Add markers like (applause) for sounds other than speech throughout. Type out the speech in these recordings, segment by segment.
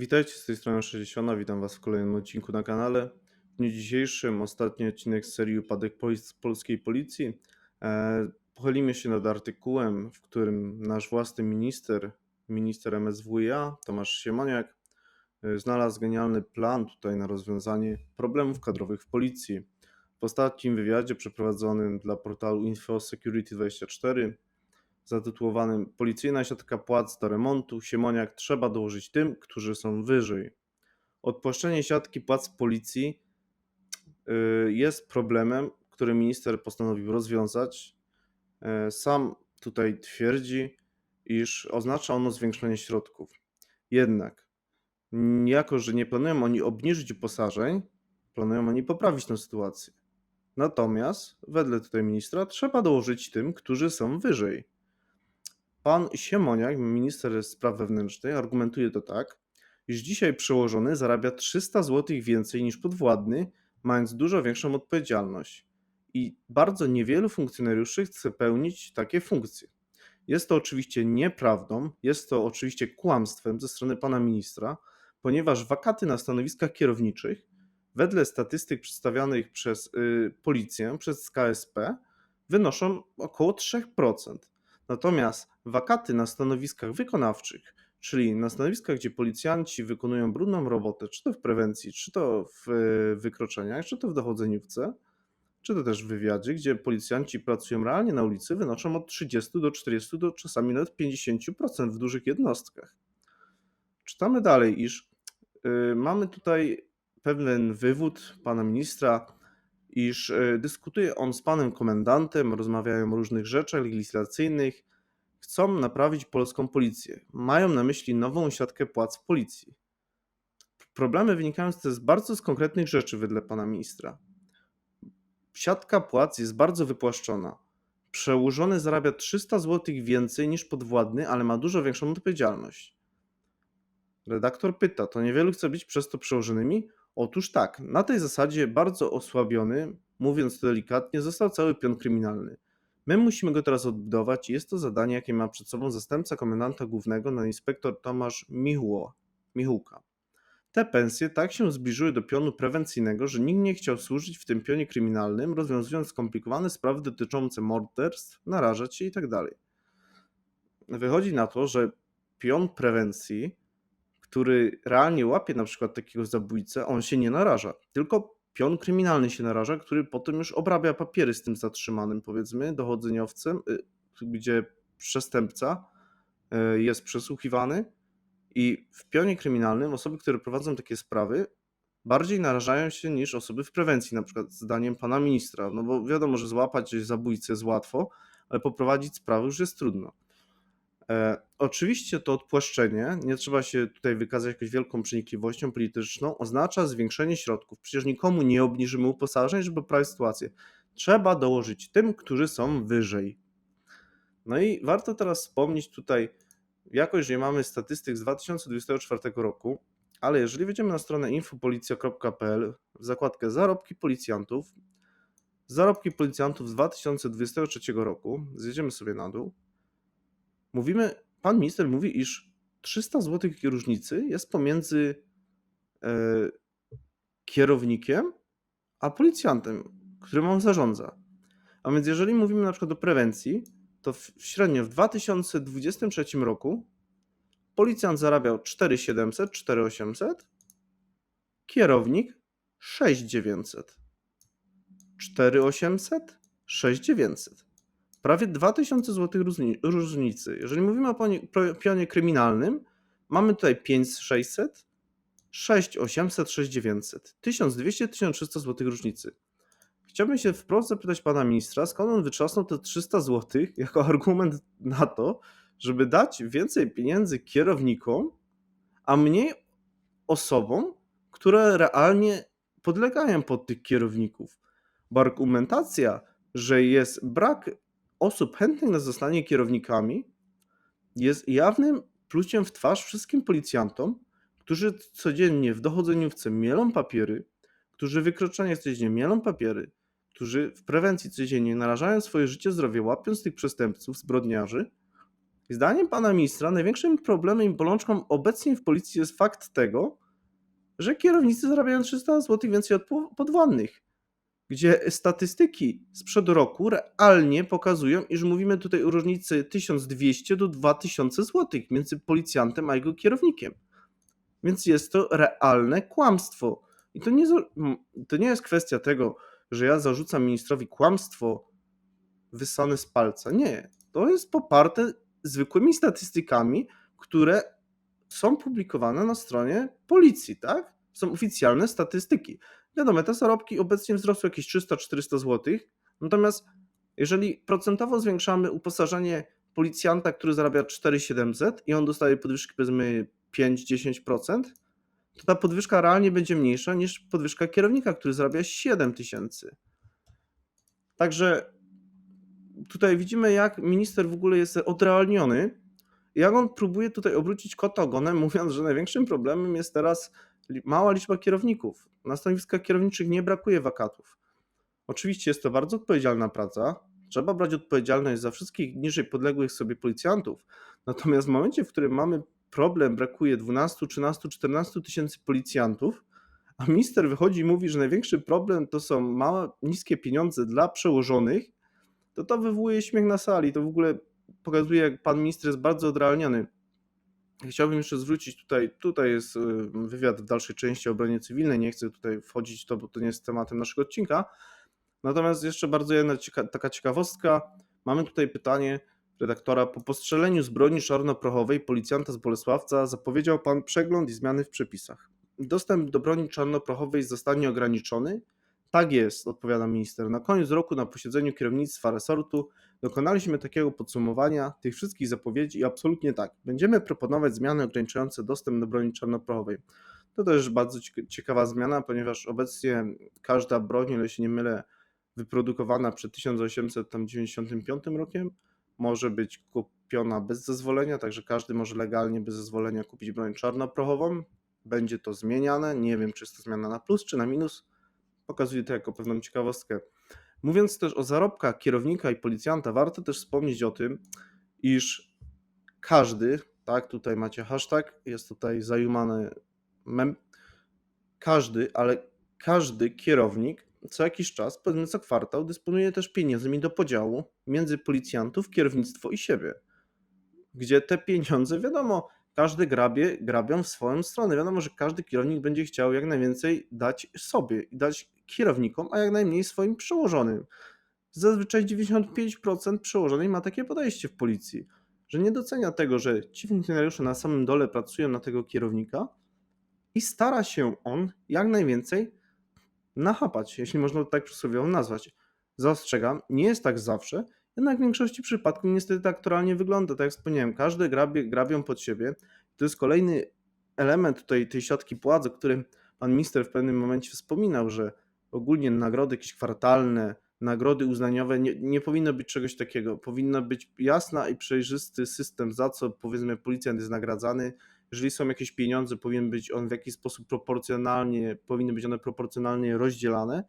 Witajcie z tej strony 60. Witam Was w kolejnym odcinku na kanale. W dniu dzisiejszym ostatni odcinek z serii Upadek Pol- polskiej policji. E, pochylimy się nad artykułem, w którym nasz własny minister, minister MSWiA, Tomasz Siemoniak, e, znalazł genialny plan tutaj na rozwiązanie problemów kadrowych w policji. W ostatnim wywiadzie przeprowadzonym dla portalu InfoSecurity24 zatytułowanym Policyjna siatka płac do remontu Siemoniak trzeba dołożyć tym, którzy są wyżej. Odpłaszczenie siatki płac policji y, jest problemem, który minister postanowił rozwiązać. E, Sam tutaj twierdzi, iż oznacza ono zwiększenie środków. Jednak, jako że nie planują oni obniżyć uposażeń, planują oni poprawić tę sytuację. Natomiast, wedle tutaj ministra, trzeba dołożyć tym, którzy są wyżej. Pan Siemoniak, minister spraw wewnętrznych, argumentuje to tak, iż dzisiaj przełożony zarabia 300 zł więcej niż podwładny, mając dużo większą odpowiedzialność. I bardzo niewielu funkcjonariuszy chce pełnić takie funkcje. Jest to oczywiście nieprawdą, jest to oczywiście kłamstwem ze strony pana ministra, ponieważ wakaty na stanowiskach kierowniczych, wedle statystyk przedstawionych przez y, policję, przez KSP, wynoszą około 3%. Natomiast wakaty na stanowiskach wykonawczych, czyli na stanowiskach, gdzie policjanci wykonują brudną robotę, czy to w prewencji, czy to w e, wykroczeniach, czy to w dochodzeniówce, czy to też w wywiadzie, gdzie policjanci pracują realnie na ulicy, wynoszą od 30 do 40 do czasami nawet 50% w dużych jednostkach. Czytamy dalej, iż y, mamy tutaj pewien wywód pana ministra, iż e, dyskutuje on z panem komendantem, rozmawiają o różnych rzeczach legislacyjnych, chcą naprawić polską policję. Mają na myśli nową siatkę płac w policji. Problemy wynikają z bardzo z konkretnych rzeczy wedle pana ministra. Siatka płac jest bardzo wypłaszczona. Przełożony zarabia 300 zł więcej niż podwładny, ale ma dużo większą odpowiedzialność. Redaktor pyta, to niewielu chce być przez to przełożonymi? Otóż tak, na tej zasadzie bardzo osłabiony, mówiąc to delikatnie, został cały pion kryminalny. My musimy go teraz odbudować i jest to zadanie, jakie ma przed sobą zastępca komendanta głównego, na inspektor Tomasz Michło, Michułka. Te pensje tak się zbliżyły do pionu prewencyjnego, że nikt nie chciał służyć w tym pionie kryminalnym, rozwiązując skomplikowane sprawy dotyczące morderstw, narażać się itd. Wychodzi na to, że pion prewencji który realnie łapie na przykład takiego zabójcę, on się nie naraża, tylko pion kryminalny się naraża, który potem już obrabia papiery z tym zatrzymanym, powiedzmy, dochodzeniowcem, y, gdzie przestępca y, jest przesłuchiwany i w pionie kryminalnym osoby, które prowadzą takie sprawy, bardziej narażają się niż osoby w prewencji, na przykład zdaniem pana ministra, no bo wiadomo, że złapać zabójcę jest łatwo, ale poprowadzić sprawę już jest trudno. E, oczywiście to odpłaszczenie, nie trzeba się tutaj wykazać jakąś wielką przenikliwością polityczną, oznacza zwiększenie środków. Przecież nikomu nie obniżymy uposażeń, żeby poprawić sytuację. Trzeba dołożyć tym, którzy są wyżej. No i warto teraz wspomnieć tutaj, jakoś, że mamy statystyk z 2024 roku, ale jeżeli wejdziemy na stronę infopolicja.pl w zakładkę zarobki policjantów, zarobki policjantów z 2023 roku, zjedziemy sobie na dół, mówimy, pan minister mówi, iż 300 zł różnicy jest pomiędzy e, kierownikiem a policjantem, którym on zarządza. A więc jeżeli mówimy na przykład o prewencji, to w, średnio w 2023 roku policjant zarabiał 4700, 4800, kierownik 6900, 4800, 6900 prawie 2000 zł różnicy. Jeżeli mówimy o pionie kryminalnym, mamy tutaj 5600, 6800, 6900, 1200, 1300 zł różnicy. Chciałbym się wprost zapytać pana ministra, skąd on wytrzasnął te 300 zł jako (laughs) argument na to, żeby dać więcej pieniędzy kierownikom, a mniej osobom, które realnie podlegają pod tych kierowników. Bo argumentacja, że jest brak osób chętnych na zostanie kierownikami jest jawnym pluciem w twarz wszystkim policjantom, którzy codziennie w dochodzeniówce mielą papiery, którzy w wykroczeniach codziennie mielą papiery, którzy w prewencji codziennie narażają swoje życie, zdrowie, łapiąc tych przestępców, zbrodniarzy zdaniem pana ministra największym problemem i bolączką obecnie w policji jest fakt tego, że kierownicy zarabiają 300 zł więcej od po- podwładnych. Gdzie statystyki sprzed roku realnie pokazują, iż mówimy tutaj o różnicy 1200 do 2000 zł między policjantem a jego kierownikiem. Więc jest to realne kłamstwo. I to nie, to nie jest kwestia tego, że ja zarzucam ministrowi kłamstwo wysane z palca. Nie. To jest poparte zwykłymi statystykami, które są publikowane na stronie policji, tak? Są oficjalne statystyki. Wiadomo, te zarobki obecnie wzrosły jakieś 300-400 zł. Natomiast jeżeli procentowo zwiększamy uposażenie policjanta, który zarabia 4700 i on dostaje podwyżki powiedzmy 5-10%, to ta podwyżka realnie będzie mniejsza niż podwyżka kierownika, który zarabia 7000. Także tutaj widzimy, jak minister w ogóle jest odrealniony, jak on próbuje tutaj obrócić kota ogonem, (laughs) mówiąc, że największym problemem jest teraz mała liczba kierowników. Na stanowiskach kierowniczych nie brakuje wakatów. Oczywiście jest to bardzo odpowiedzialna praca. Trzeba brać odpowiedzialność za wszystkich niżej podległych sobie policjantów. Natomiast w momencie, w którym mamy problem, brakuje 12, 13, 14 tysięcy policjantów, a minister wychodzi i mówi, że największy problem to są małe, niskie pieniądze dla przełożonych, to to wywołuje śmiech na sali. To w ogóle pokazuje, jak pan minister jest bardzo odrealniony. Chciałbym jeszcze zwrócić tutaj, tutaj jest y, wywiad w dalszej części o obronie cywilnej, nie chcę tutaj wchodzić w to, bo to nie jest tematem naszego odcinka. Natomiast jeszcze bardzo jedna cieka taka ciekawostka. Mamy tutaj pytanie redaktora. Po postrzeleniu z broni czarnoprochowej policjanta z Bolesławca zapowiedział pan przegląd i zmiany w przepisach. Dostęp do broni czarnoprochowej zostanie ograniczony? Tak jest, odpowiada minister. Na koniec roku na posiedzeniu kierownictwa resortu dokonaliśmy takiego podsumowania tych wszystkich zapowiedzi i absolutnie tak. Będziemy proponować zmiany ograniczające dostęp do broni czarnoprochowej. To też bardzo cieka- ciekawa zmiana, ponieważ obecnie każda broń, ile się nie mylę, wyprodukowana przed 1895 rokiem może być kupiona bez zezwolenia, także każdy może legalnie bez zezwolenia kupić broń czarnoprochową. Będzie to zmieniane. Nie wiem, czy jest to zmiana na plus, czy na minus. Pokazuję to jako pewną ciekawostkę. Mówiąc też o zarobkach kierownika i policjanta, warto też wspomnieć o tym, iż każdy, tak, tutaj macie hashtag, jest tutaj zajumany mem, każdy, ale każdy kierownik co jakiś czas, powiedzmy co kwartał, dysponuje też pieniędzmi do podziału między policjantów, kierownictwo i siebie. Gdzie te pieniądze, wiadomo, każdy grabie, grabią w swoją stronę. Wiadomo, że każdy kierownik będzie chciał jak najwięcej dać sobie i dać kierownikom, a jak najmniej swoim przełożonym. Zazwyczaj 95% przełożonych ma takie podejście w policji, że nie docenia tego, że ci funkcjonariusze na samym dole pracują na tego kierownika i stara się on jak najwięcej nachapać, jeśli można to tak przysłowiowo nazwać. Zastrzegam, nie jest tak zawsze, jednak w większości przypadków niestety tak aktualnie wygląda. Tak jak wspomniałem, każdy grabie, grabią pod siebie. To jest kolejny element tutaj tej siatki płac, o którym pan minister w pewnym momencie wspominał, że ogólnie nagrody jakieś kwartalne, nagrody uznaniowe, nie, nie powinno być czegoś takiego. Powinno być jasna i przejrzysty system, za co powiedzmy policjant jest nagradzany. Jeżeli są jakieś pieniądze, powinien być on w jakiś sposób proporcjonalnie, powinny być one proporcjonalnie rozdzielane,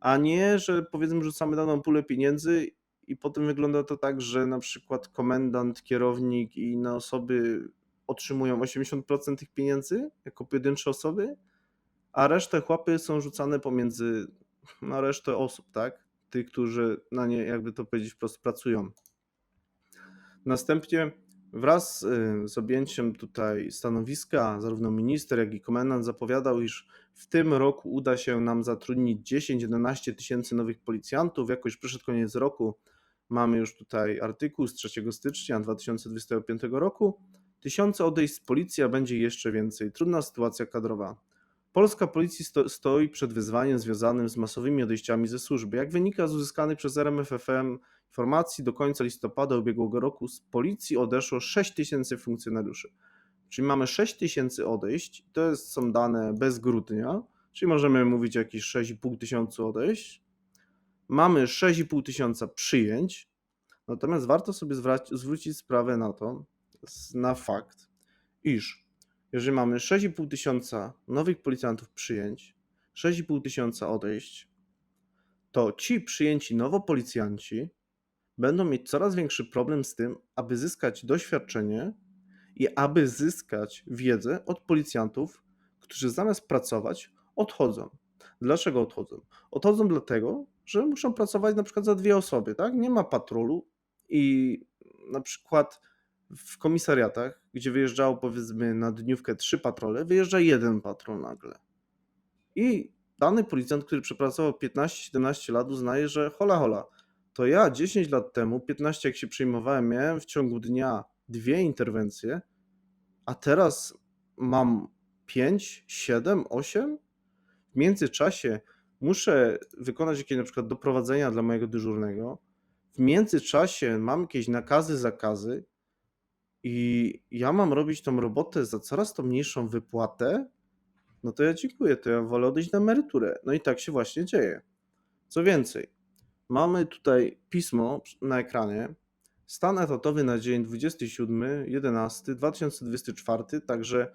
a nie, że powiedzmy rzucamy daną pulę pieniędzy i potem wygląda to tak, że na przykład komendant, kierownik i inne osoby otrzymują 80% tych pieniędzy jako pojedyncze osoby, a resztę chłopy są rzucane pomiędzy na resztę osób, tak? Tych, którzy na nie, jakby to powiedzieć, wprost pracują. Następnie wraz y, z objęciem tutaj stanowiska, zarówno minister, jak i komendant zapowiadał, iż w tym roku uda się nam zatrudnić 10-11 tysięcy nowych policjantów. Jakoś przyszedł koniec roku, mamy już tutaj artykuł z 3 stycznia 2025 roku. Tysiące odejść z policji, a będzie jeszcze więcej. Trudna sytuacja kadrowa. Polska policja sto, stoi przed wyzwaniem związanym z masowymi odejściami ze służby. Jak wynika z uzyskanych przez RMFFM informacji, do końca listopada ubiegłego roku z policji odeszło 6 tysięcy funkcjonariuszy. Czyli mamy 6 tysięcy odejść, to jest, są dane bez grudnia, czyli możemy mówić o jakieś 6,5 tysiąca odejść. Mamy 6,5 tysiąca przyjęć, natomiast warto sobie zwrócić sprawę na to, na fakt, iż jeżeli mamy 6,5 tysiąca nowych policjantów przyjęć, 6,5 tysiąca odejść, to ci przyjęci nowo policjanci będą mieć coraz większy problem z tym, aby zyskać doświadczenie i aby zyskać wiedzę od policjantów, którzy zamiast pracować, odchodzą. Dlaczego odchodzą? Odchodzą dlatego, że muszą pracować na przykład za dwie osoby, tak? Nie ma patrolu i na przykład w komisariatach, gdzie wyjeżdżało powiedzmy na dniówkę trzy patrole, wyjeżdża jeden patrol nagle. I dany policjant, który przepracował 15-17 lat, uznaje, że hola hola, to ja 10 lat temu, 15 jak się przyjmowałem, miałem w ciągu dnia dwie interwencje, a teraz mam 5, 7, 8. W międzyczasie muszę wykonać jakieś na przykład doprowadzenia dla mojego dyżurnego. W międzyczasie mam jakieś nakazy, zakazy i ja mam robić tą robotę za coraz to mniejszą wypłatę, no to ja dziękuję, to ja wolę odejść na emeryturę. No i tak się właśnie dzieje. Co więcej, mamy tutaj pismo na ekranie. Stan etatowy na dzień 27.11.2024, także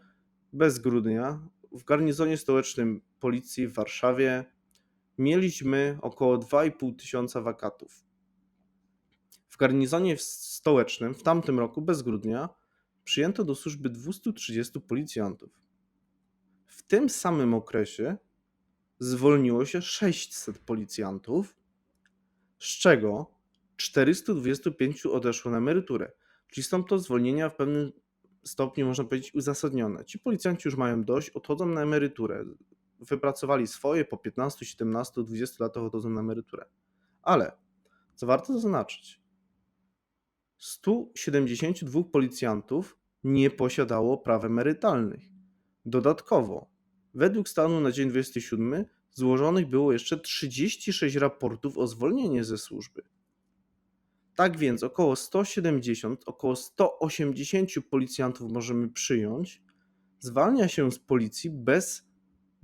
bez grudnia, w garnizonie stołecznym policji w Warszawie mieliśmy około 2,5 tysiąca wakatów. W garnizonie stołecznym w tamtym roku, bez grudnia, przyjęto do służby 230 policjantów. W tym samym okresie zwolniło się 600 policjantów, z czego 425 odeszło na emeryturę. Czyli są to zwolnienia w pewnym stopniu, można powiedzieć, uzasadnione. Ci policjanci już mają dość, odchodzą na emeryturę. Wypracowali swoje, po 15, 17, 20 latach odchodzą na emeryturę. Ale, co warto zaznaczyć, 172 policjantów nie posiadało praw emerytalnych. Dodatkowo, według stanu na dzień 27 złożonych było jeszcze 36 raportów o zwolnienie ze służby. Tak więc około 170, około 180 policjantów możemy przyjąć, zwalnia się z policji bez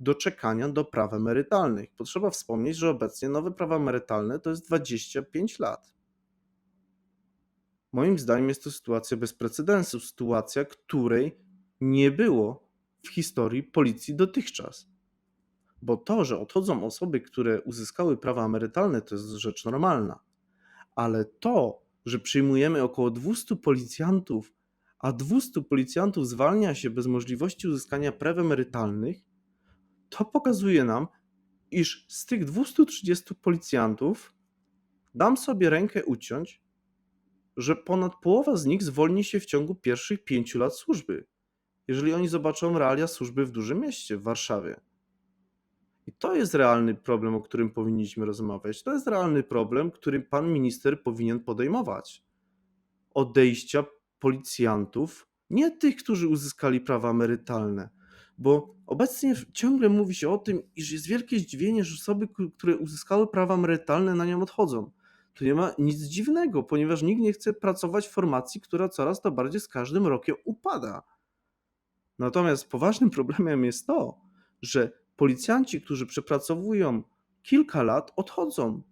doczekania do praw emerytalnych. Potrzeba wspomnieć, że obecnie nowe prawa emerytalne to jest 25 lat. Moim zdaniem jest to sytuacja bez precedensu, sytuacja, której nie było w historii policji dotychczas. Bo to, że odchodzą osoby, które uzyskały prawa emerytalne, to jest rzecz normalna. Ale to, że przyjmujemy około 200 policjantów, a 200 policjantów zwalnia się bez możliwości uzyskania praw emerytalnych, to pokazuje nam, iż z tych 230 policjantów dam sobie rękę uciąć, że ponad połowa z nich zwolni się w ciągu pierwszych pięciu lat służby, jeżeli oni zobaczą realia służby w dużym mieście, w Warszawie. I to jest realny problem, o którym powinniśmy rozmawiać. To jest realny problem, który pan minister powinien podejmować. Odejścia policjantów, nie tych, którzy uzyskali prawa emerytalne, bo obecnie ciągle mówi się o tym, iż jest wielkie zdziwienie, że osoby, które uzyskały prawa emerytalne, na nią odchodzą. To nie ma nic dziwnego, ponieważ nikt nie chce pracować w formacji, która coraz to bardziej z każdym rokiem upada. Natomiast poważnym (laughs) problemem jest to, że policjanci, którzy przepracowują kilka lat, odchodzą.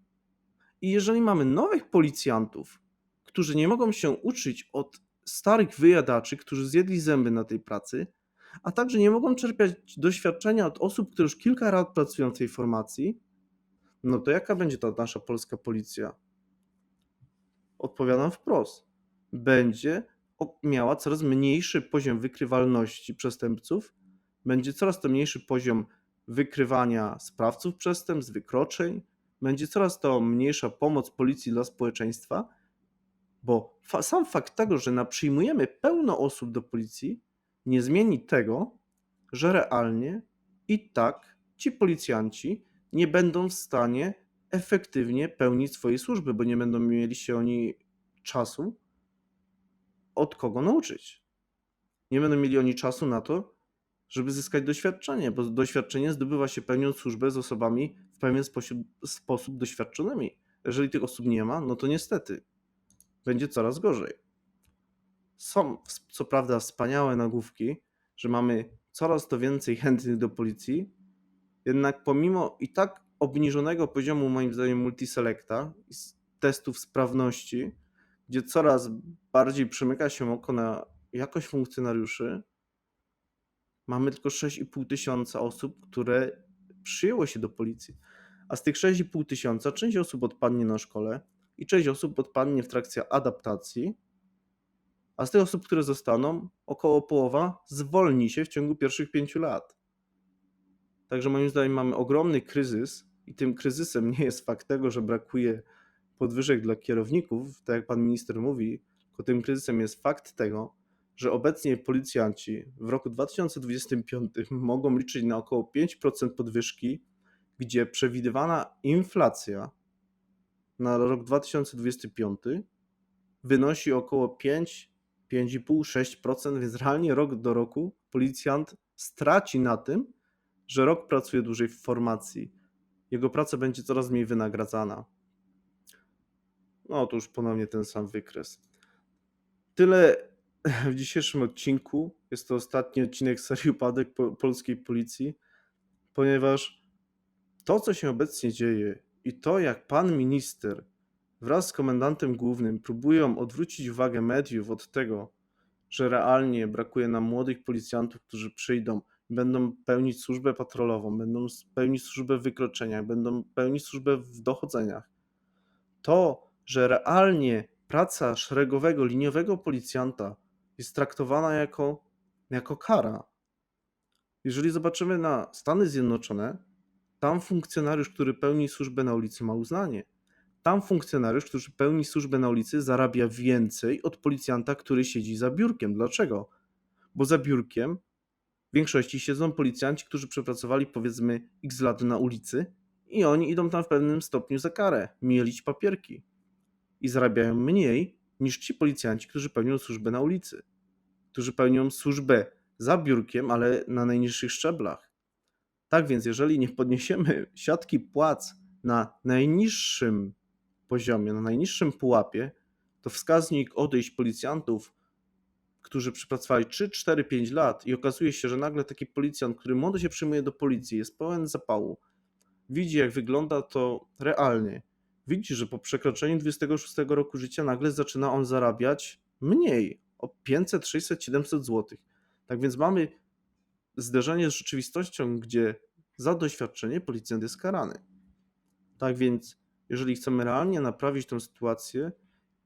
I jeżeli mamy nowych policjantów, którzy nie mogą się uczyć od starych wyjadaczy, którzy zjedli zęby na tej pracy, a także nie mogą czerpać doświadczenia od osób, które już kilka lat pracują w tej formacji, no to jaka będzie ta nasza polska policja? Odpowiadam wprost. Będzie miała coraz mniejszy poziom wykrywalności przestępców, będzie coraz to mniejszy poziom wykrywania sprawców przestępstw, wykroczeń, będzie coraz to mniejsza pomoc policji dla społeczeństwa, bo fa sam fakt tego, że na przyjmujemy pełno osób do policji, nie zmieni tego, że realnie i tak ci policjanci nie będą w stanie efektywnie pełnić swojej służby, bo nie będą mieli się oni czasu od kogo nauczyć. Nie będą mieli oni czasu na to, żeby zyskać doświadczenie, bo doświadczenie zdobywa się pełniąc służbę z osobami w pewien sposób, sposób doświadczonymi. Jeżeli tych osób nie ma, no to niestety będzie coraz gorzej. Są co prawda wspaniałe nagłówki, że mamy coraz to więcej chętnych do policji, jednak pomimo i tak obniżonego poziomu, moim zdaniem, multiselecta i testów sprawności, gdzie coraz bardziej przymyka się oko na jakość funkcjonariuszy, mamy tylko 6,5 tysiąca osób, które przyjęło się do policji. A z tych 6,5 tysiąca część osób odpadnie na szkole i część osób odpadnie w trakcie adaptacji, a z tych osób, które zostaną, około połowa zwolni się w ciągu pierwszych pięciu lat. Także moim zdaniem mamy ogromny kryzys i tym kryzysem nie jest fakt tego, że brakuje podwyżek dla kierowników, tak jak pan minister mówi, tylko tym kryzysem jest fakt tego, że obecnie policjanci w roku 2025 mogą liczyć na około 5% podwyżki, gdzie przewidywana inflacja na rok 2025 wynosi około 5, 5,5, 6%, więc realnie rok do roku policjant straci na tym, że rok pracuje dłużej w formacji. Jego praca będzie coraz mniej wynagradzana. No to już ponownie ten sam wykres. Tyle (laughs) w dzisiejszym odcinku. Jest to ostatni odcinek serii upadek po polskiej policji, ponieważ to, co się obecnie dzieje i to, jak pan minister wraz z komendantem głównym próbują odwrócić uwagę mediów od tego, że realnie brakuje nam młodych policjantów, którzy przyjdą będą pełnić służbę patrolową, będą pełnić służbę w wykroczeniach, będą pełnić służbę w dochodzeniach. To, że realnie praca szeregowego, liniowego policjanta jest traktowana jako, jako kara. Jeżeli zobaczymy na Stany Zjednoczone, tam funkcjonariusz, który pełni służbę na ulicy, ma uznanie. Tam funkcjonariusz, który pełni służbę na ulicy, zarabia więcej od policjanta, który siedzi za biurkiem. Dlaczego? Bo za biurkiem w większości siedzą policjanci, którzy przepracowali powiedzmy x lat na ulicy i oni idą tam w pewnym stopniu za karę, mielić papierki i zarabiają mniej niż ci policjanci, którzy pełnią służbę na ulicy, którzy pełnią służbę za biurkiem, ale na najniższych szczeblach. Tak więc, jeżeli nie podniesiemy siatki płac na najniższym poziomie, na najniższym pułapie, to wskaźnik odejść policjantów, którzy przepracowali 3, 4, 5 lat i okazuje się, że nagle taki policjant, który młodo się przyjmuje do policji, jest pełen zapału, widzi jak wygląda to realnie, widzi, że po przekroczeniu 26 roku życia nagle zaczyna on zarabiać mniej, o 500, 600, 700 zł. Tak więc mamy zderzenie z rzeczywistością, gdzie za doświadczenie policjant jest karany. Tak więc, jeżeli chcemy realnie naprawić tę sytuację,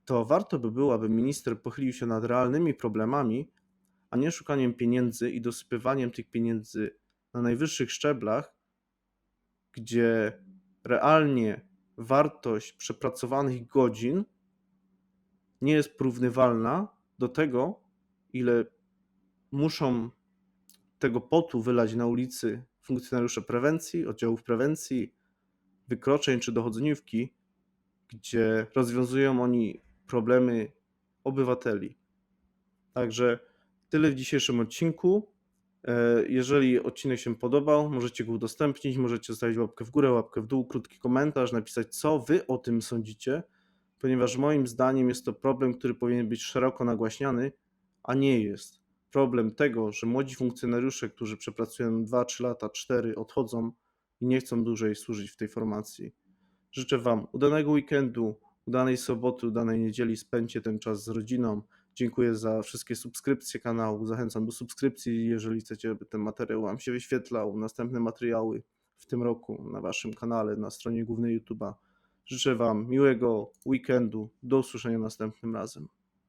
to warto by było, aby minister pochylił się nad realnymi problemami, a nie szukaniem pieniędzy i dosypywaniem tych pieniędzy na najwyższych szczeblach, gdzie realnie wartość przepracowanych godzin nie jest porównywalna do tego, ile muszą tego potu wylać na ulicy funkcjonariusze prewencji, oddziałów prewencji, wykroczeń czy dochodzeniówki, gdzie rozwiązują oni problemy obywateli. Także tyle w dzisiejszym odcinku. E, Jeżeli odcinek się podobał, możecie go udostępnić, możecie zostawić łapkę w górę, łapkę w dół, krótki komentarz, napisać, co wy o tym sądzicie, ponieważ moim zdaniem jest to problem, który powinien być szeroko nagłaśniany, a nie jest. Problem tego, że młodzi funkcjonariusze, którzy przepracują 2, 3 lata, 4, odchodzą i nie chcą dłużej służyć w tej formacji. Życzę Wam udanego weekendu, udanej soboty, udanej niedzieli, spędźcie ten czas z rodziną. Dziękuję za wszystkie subskrypcje kanału. Zachęcam do subskrypcji, jeżeli chcecie, aby ten materiał Wam się wyświetlał. Następne materiały w tym roku na Waszym kanale, na stronie głównej YouTube'a. Życzę Wam miłego weekendu. Do usłyszenia następnym razem.